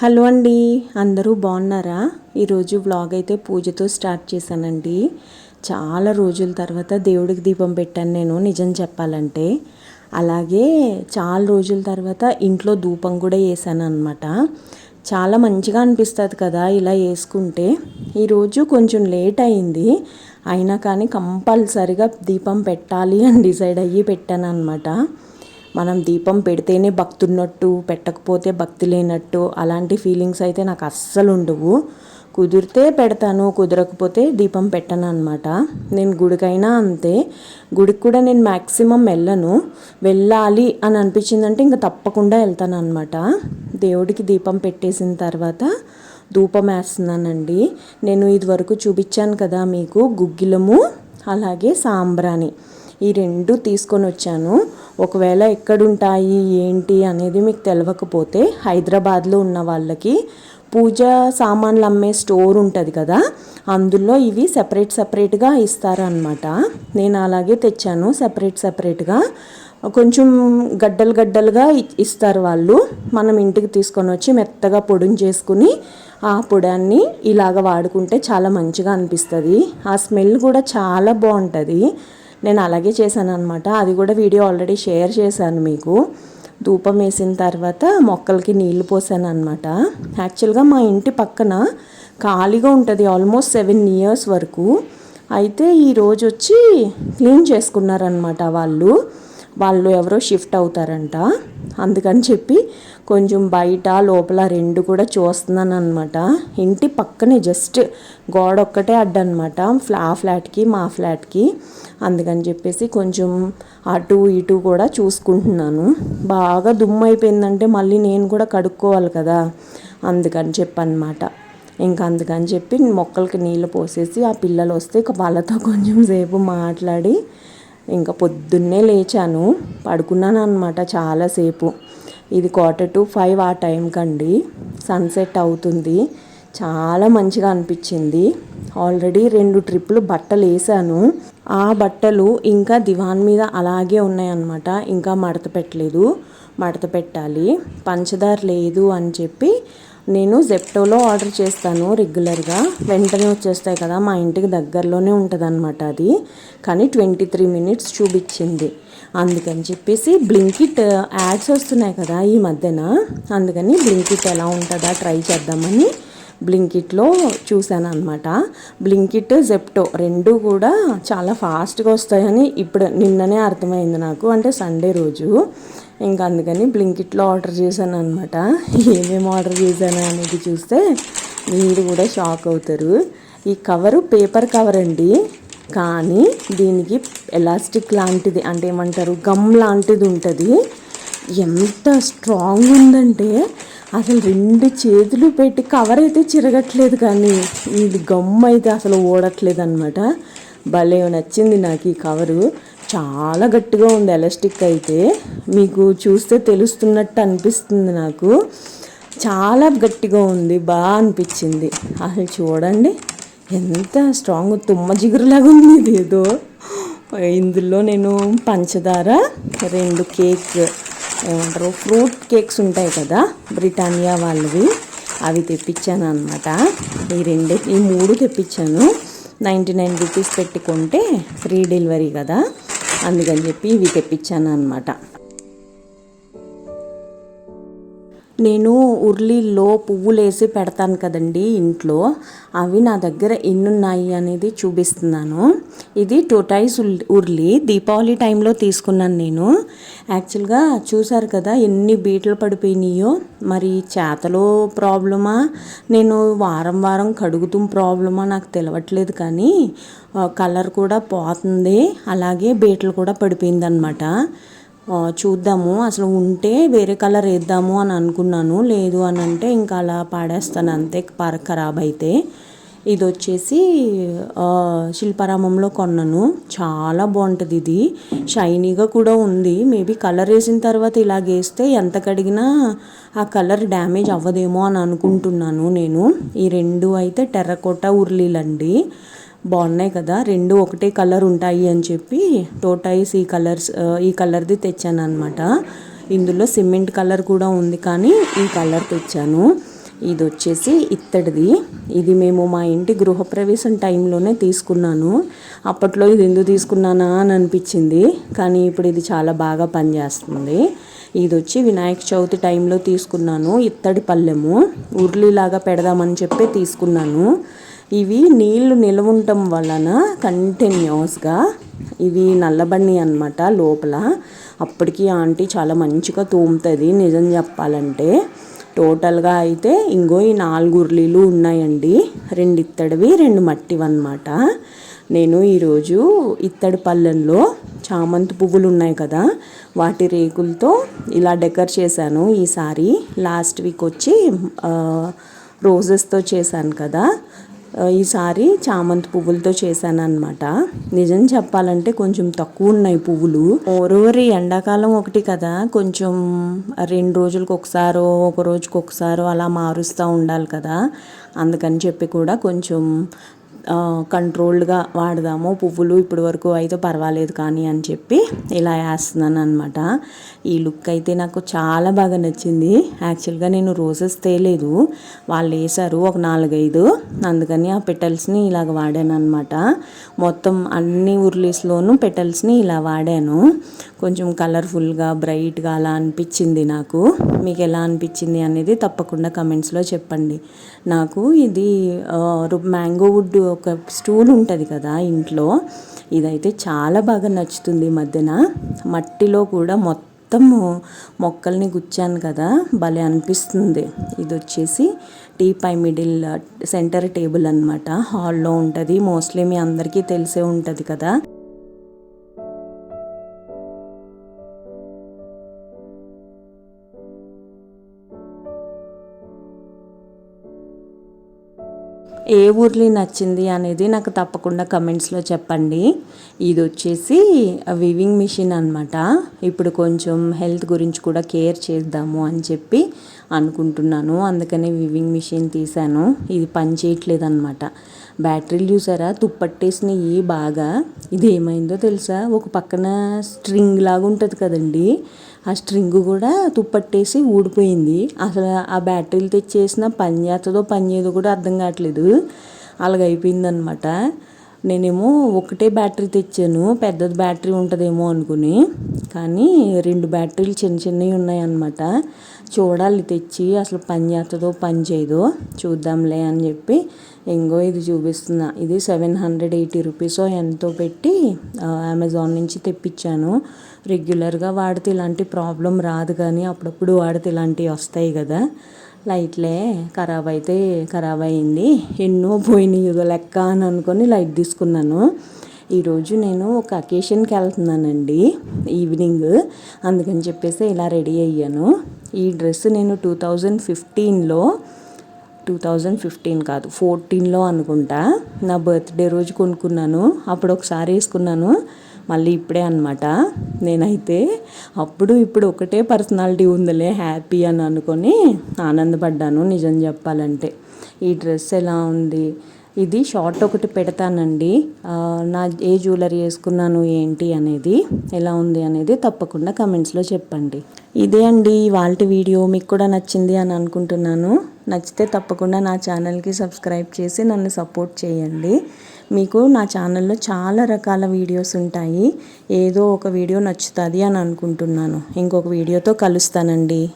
Hello అండి అందరూ బాగున్నారా? ఈరోజు వ్లాగ్ అయితే పూజతో స్టార్ట్ చేశానండి. చాలా రోజుల తర్వాత దేవుడికి దీపం పెట్టాను నేను నిజం చెప్పాలంటే. అలాగే చాలా రోజుల తర్వాత ఇంట్లో ధూపం కూడా వేసాను అనమాట చాలా మంచిగా అనిపిస్తుంది కదా ఇలా వేసుకుంటే. ఈరోజు కొంచెం లేట్ అయింది. అయినా కానీ కంపల్సరిగా దీపం పెట్టాలి అని డిసైడ్ అయ్యి పెట్టాను అనమాట మనం దీపం పెడితేనే భక్తి ఉన్నట్టు పెట్టకపోతే భక్తి లేనట్టు అలాంటి ఫీలింగ్స్ అయితే నాకు అస్సలు ఉండవు. కుదిరితే పెడతాను కుదరకపోతే దీపం పెట్టను అనమాట నేను గుడికైనా అంతే. గుడికి కూడా నేను మ్యాక్సిమం వెళ్ళను. వెళ్ళాలి అని అనిపించిందంటే ఇంకా తప్పకుండా వెళ్తాను అనమాట దేవుడికి దీపం పెట్టేసిన తర్వాత ధూపం వేస్తున్నానండి. నేను ఇదివరకు చూపించాను కదా మీకు గుగ్గిలము అలాగే సాంబ్రాణి. ఈ రెండు తీసుకొని వచ్చాను. ఒకవేళ ఎక్కడుంటాయి ఏంటి అనేది మీకు తెలియకపోతే హైదరాబాద్లో ఉన్న వాళ్ళకి పూజ సామాన్లు అమ్మే స్టోర్ ఉంటుంది కదా అందులో ఇవి సపరేట్ సపరేట్గా ఇస్తారనమాట నేను అలాగే తెచ్చాను సపరేట్ సపరేట్గా. కొంచెం గడ్డలు గడ్డలుగా ఇస్తారు వాళ్ళు. మనం ఇంటికి తీసుకొని వచ్చి మెత్తగా పొడిని చేసుకుని ఆ పొడాన్ని ఇలాగ వాడుకుంటే చాలా మంచిగా అనిపిస్తుంది. ఆ స్మెల్ కూడా చాలా బాగుంటుంది. నేను అలాగే చేశాను అనమాట అది కూడా వీడియో ఆల్రెడీ షేర్ చేశాను మీకు. ధూపం వేసిన తర్వాత మొక్కలకి నీళ్ళు పోసాను అనమాట యాక్చువల్గా మా ఇంటి పక్కన ఖాళీగా ఉంటుంది ఆల్మోస్ట్ సెవెన్ ఇయర్స్ వరకు. అయితే ఈరోజు వచ్చి క్లీన్ చేసుకున్నారనమాట వాళ్ళు. వాళ్ళు ఎవరో షిఫ్ట్ అవుతారంట. అందుకని చెప్పి కొంచెం బయట లోపల రెండు కూడా చూస్తున్నాను అనమాట ఇంటి పక్కనే జస్ట్ గోడ ఒక్కటే అడ్డనమాట ఫ్లా ఫ్లాట్కి మా ఫ్లాట్కి. అందుకని చెప్పేసి కొంచెం అటు ఇటు కూడా చూసుకుంటున్నాను. బాగా దుమ్ము అయిపోయిందంటే మళ్ళీ నేను కూడా కడుక్కోవాలి కదా. అందుకని చెప్పనమాట ఇంకా అందుకని చెప్పి మొక్కలకి నీళ్ళు పోసేసి ఆ పిల్లలు వస్తే ఇక వాళ్ళతో కొంచెం సేపు మాట్లాడి ఇంకా పొద్దున్నే లేచాను. పడుకున్నాను అనమాట చాలాసేపు. ఇది క్వార్టర్ టు ఫైవ్ ఆ టైంకండి సన్సెట్ అవుతుంది. చాలా మంచిగా అనిపించింది. ఆల్రెడీ రెండు ట్రిప్పులు బట్టలు వేసాను. ఆ బట్టలు ఇంకా దివాన్ మీద అలాగే ఉన్నాయన్నమాట. ఇంకా మడత పెట్టలేదు. మడత పెట్టాలి. పంచదార లేదు అని చెప్పి నేను జెప్టోలో ఆర్డర్ చేస్తాను రెగ్యులర్గా వెంటనే వచ్చేస్తాయి కదా మా ఇంటికి దగ్గరలోనే ఉంటుందన్నమాట అది. కానీ ట్వంటీ త్రీ మినిట్స్ చూపించింది. అందుకని చెప్పేసి బ్లింకిట్ యాడ్స్ uh, వస్తున్నాయి కదా ఈ మధ్యన. అందుకని బ్లింకిట్ ఎలా ఉంటుందా ట్రై చేద్దామని బ్లింకిట్లో చూశాను అనమాట బ్లింకిట్ జెప్టో రెండు కూడా చాలా ఫాస్ట్గా వస్తాయని ఇప్పుడు నిన్ననే అర్థమైంది నాకు. అంటే సండే రోజు. ఇంకా అందుకని బ్లింకిట్లో ఆర్డర్ చేశాను అనమాట ఏమేమి ఆర్డర్ చేశాను అనేది చూస్తే మీరు కూడా షాక్ అవుతారు. ఈ కవరు పేపర్ కవర్ అండి. కానీ దీనికి ఎలాస్టిక్ లాంటిది అంటే ఏమంటారు గమ్ లాంటిది ఉంటుంది. ఎంత స్ట్రాంగ్ ఉందంటే అసలు రెండు చేతులు పెట్టి కవర్ అయితే చిరగట్లేదు కానీ ఇది గమ్ అయితే అసలు ఓడట్లేదు అనమాట భలే నచ్చింది నాకు ఈ కవరు చాలా గట్టిగా ఉంది ఎలాస్టిక్ అయితే. మీకు చూస్తే తెలుస్తున్నట్టు అనిపిస్తుంది నాకు. చాలా గట్టిగా ఉంది బాగా అనిపించింది. అసలు చూడండి ఎంత స్ట్రాంగ్ తుమ్మ జిగురులాగా ఉంది ఇది ఏదో. ఇందులో నేను పంచదార రెండు కేక్ ఏమంటారు ఫ్రూట్ కేక్స్ ఉంటాయి కదా బ్రిటానియా వాళ్ళవి. అవి తెప్పించాను అనమాట ఈ రెండు ఈ మూడు తెప్పించాను. నైంటీ నైన్ రూపీస్ పెట్టుకుంటే ఫ్రీ డెలివరీ కదా. అందుకని చెప్పి ఇవి తెప్పించాను అనమాట నేను ఉర్లీలో పువ్వులు వేసి పెడతాను కదండి ఇంట్లో. అవి నా దగ్గర ఎన్నున్నాయి అనేది చూపిస్తున్నాను. ఇది టోటైస్ ఉర్లీ. దీపావళి టైంలో తీసుకున్నాను నేను. యాక్చువల్గా చూసారు కదా ఎన్ని బీటలు పడిపోయినాయో. మరి చేతలో ప్రాబ్లమా? నేను వారం వారం కడుగుతూ ప్రాబ్లమా నాకు తెలవట్లేదు కానీ కలర్ కూడా పోతుంది. అలాగే బీటలు కూడా పడిపోయిందనమాట చూద్దాము. అసలు ఉంటే వేరే కలర్ వేద్దాము అని అనుకున్నాను. లేదు అని అంటే ఇంకా అలా పాడేస్తాను అంతే. పర ఖరాబ్ అయితే. ఇది వచ్చేసి శిల్పారామంలో కొన్నాను. చాలా బాగుంటుంది ఇది. షైనీగా కూడా ఉంది. మేబీ కలర్ వేసిన తర్వాత ఇలాగ వేస్తే ఎంత కడిగినా ఆ కలర్ డ్యామేజ్ అవ్వదేమో అని అనుకుంటున్నాను నేను. ఈ రెండు అయితే టెర్రకోట ఉర్లీలండి. బాగున్నాయి కదా. రెండు ఒకటే కలర్ ఉంటాయి అని చెప్పి టోటైస్ ఈ కలర్స్ ఈ కలర్ది తెచ్చాను అనమాట ఇందులో సిమెంట్ కలర్ కూడా ఉంది కానీ ఈ కలర్ తెచ్చాను. ఇది వచ్చేసి ఇత్తడిది. ఇది మేము మా ఇంటి గృహప్రవేశం టైంలోనే తీసుకున్నాను. అప్పట్లో ఇది ఎందుకు తీసుకున్నానా అని అనిపించింది. కానీ ఇప్పుడు ఇది చాలా బాగా పనిచేస్తుంది. ఇది వచ్చి వినాయక చవితి టైంలో తీసుకున్నాను. ఇత్తడి పల్లెము ఉర్లిలాగా పెడదామని చెప్పి తీసుకున్నాను. ఇవి నీళ్ళు నిల్వ ఉండటం వలన కంటిన్యూస్గా ఇవి నల్లబండి అనమాట లోపల. అప్పటికి ఆంటీ చాలా మంచిగా తోముతుంది. నిజం చెప్పాలంటే టోటల్గా అయితే ఇంకో ఈ నాలుగు ఉర్లీలు ఉన్నాయండి. రెండు ఇత్తడివి రెండు మట్టివి అనమాట నేను ఈరోజు ఇత్తడి పల్లెంలో చామంతి పువ్వులు ఉన్నాయి కదా వాటి రేకులతో ఇలా డెకర్ చేశాను. ఈసారి లాస్ట్ వీక్ వచ్చి రోజెస్తో చేశాను కదా. ఈసారి చామంతి పువ్వులతో చేశాను అనమాట నిజం చెప్పాలంటే కొంచెం తక్కువ ఉన్నాయి పువ్వులు. ఓరోరి ఎండాకాలం ఒకటి కదా కొంచెం రెండు రోజులకు ఒకసారో ఒక రోజుకు ఒకసారో అలా మారుస్తూ ఉండాలి కదా. అందుకని చెప్పి కూడా కొంచెం కంట్రోల్డ్గా వాడదాము. పువ్వులు ఇప్పటి వరకు అయితే పర్వాలేదు కానీ అని చెప్పి ఇలా వేస్తున్నాను అనమాట ఈ లుక్ అయితే నాకు చాలా బాగా నచ్చింది. యాక్చువల్గా నేను రోజెస్ తేలేదు. వాళ్ళు వేసారు ఒక నాలుగైదు. అందుకని ఆ పెటల్స్ని ఇలాగ వాడాను అనమాట మొత్తం అన్ని ఉర్లీస్లోనూ పెటల్స్ని ఇలా వాడాను. కొంచెం కలర్ఫుల్గా బ్రైట్గా అలా అనిపించింది నాకు. మీకు ఎలా అనిపించింది అనేది తప్పకుండా కమెంట్స్లో చెప్పండి. నాకు ఇది మ్యాంగో వుడ్ ఒక స్టూల్ ఉంటుంది కదా ఇంట్లో. ఇదైతే చాలా బాగా నచ్చుతుంది ఈ మధ్యన. మట్టిలో కూడా మొత్తము మొక్కల్ని గుచ్చాను కదా. భలే అనిపిస్తుంది. ఇది వచ్చేసి teapoy middle centre table అనమాట హాల్లో ఉంటుంది. మోస్ట్లీ మీ అందరికీ తెలిసే ఉంటుంది కదా. ఏ ఊర్లీ నచ్చింది అనేది నాకు తప్పకుండా కమెంట్స్లో చెప్పండి. ఇది వచ్చేసి వివింగ్ మిషన్ అనమాట ఇప్పుడు కొంచెం హెల్త్ గురించి కూడా కేర్ చేద్దాము అని చెప్పి అనుకుంటున్నాను. అందుకనే వివింగ్ మిషన్ తీశాను. ఇది పని చేయట్లేదు అనమాట బ్యాటరీలు చూసారా? తుప్పట్టేసినవి బాగా. ఇది ఏమైందో తెలుసా? ఒక పక్కన స్ట్రింగ్ లాగా ఉంటుంది కదండి. ఆ స్ట్రింగ్ కూడా తుప్పట్టేసి ఊడిపోయింది. అసలు ఆ బ్యాటరీలు తెచ్చేసిన పని చేస్తుందో పని చేయదో కూడా అర్థం కావట్లేదు. అలాగైపోయిందనమాట. నేనేమో ఒకటే బ్యాటరీ తెచ్చాను పెద్దది బ్యాటరీ ఉంటుందేమో అనుకుని. కానీ రెండు బ్యాటరీలు చిన్న చిన్నవి ఉన్నాయన్నమాట. చూడాలి తెచ్చి అసలు పని చేస్తుందో పని చేయదో. చూద్దాంలే అని చెప్పి ఇంకో ఇది చూపిస్తున్నా. ఇది సెవెన్ హండ్రెడ్ ఎయిటీ రూపీస్ ఎంతో పెట్టి అమెజాన్ నుంచి తెప్పించాను. రెగ్యులర్గా వాడితే ఇలాంటి ప్రాబ్లం రాదు కానీ అప్పుడప్పుడు వాడితే ఇలాంటివి వస్తాయి కదా. లైట్లే ఖరాబ్ అయితే ఖరాబ్ అయింది ఎన్నో పోయినాయి లెక్క అని అనుకొని లైట్ తీసుకున్నాను. ఈరోజు నేను ఒక అకేషన్కి వెళ్తున్నానండి ఈవినింగ్. అందుకని చెప్పేసి ఇలా రెడీ అయ్యాను. ఈ డ్రెస్ నేను టూ థౌజండ్ ఫిఫ్టీన్లో టూ థౌజండ్ ఫిఫ్టీన్ కాదు ఫోర్టీన్లో అనుకుంటా. నా బర్త్డే రోజు కొనుక్కున్నాను. అప్పుడు ఒకసారి వేసుకున్నాను. మళ్ళీ ఇప్పుడే అనమాట నేనైతే అప్పుడు ఇప్పుడు ఒకటే పర్సనాలిటీ ఉందిలే హ్యాపీ అని అనుకొని ఆనందపడ్డాను నిజం చెప్పాలంటే. ఈ డ్రెస్ ఎలా ఉంది? ఇది షార్ట్ ఒకటి పెడతానండి. నా ఏ జ్యువెలరీ వేసుకున్నాను ఏంటి అనేది ఎలా ఉంది అనేది తప్పకుండా కమెంట్స్లో చెప్పండి. ఇదే అండి వాళ్ళ వీడియో. మీకు కూడా నచ్చింది అని అనుకుంటున్నాను. నచ్చితే తప్పకుండా నా ఛానల్కి సబ్స్క్రైబ్ చేసి నన్ను సపోర్ట్ చేయండి. మీకు నా ఛానల్లో చాలా రకాల వీడియోస్ ఉంటాయి. ఏదో ఒక వీడియో నచ్చుతుంది అని అనుకుంటున్నాను. ఇంకొక వీడియోతో కలుస్తానండి.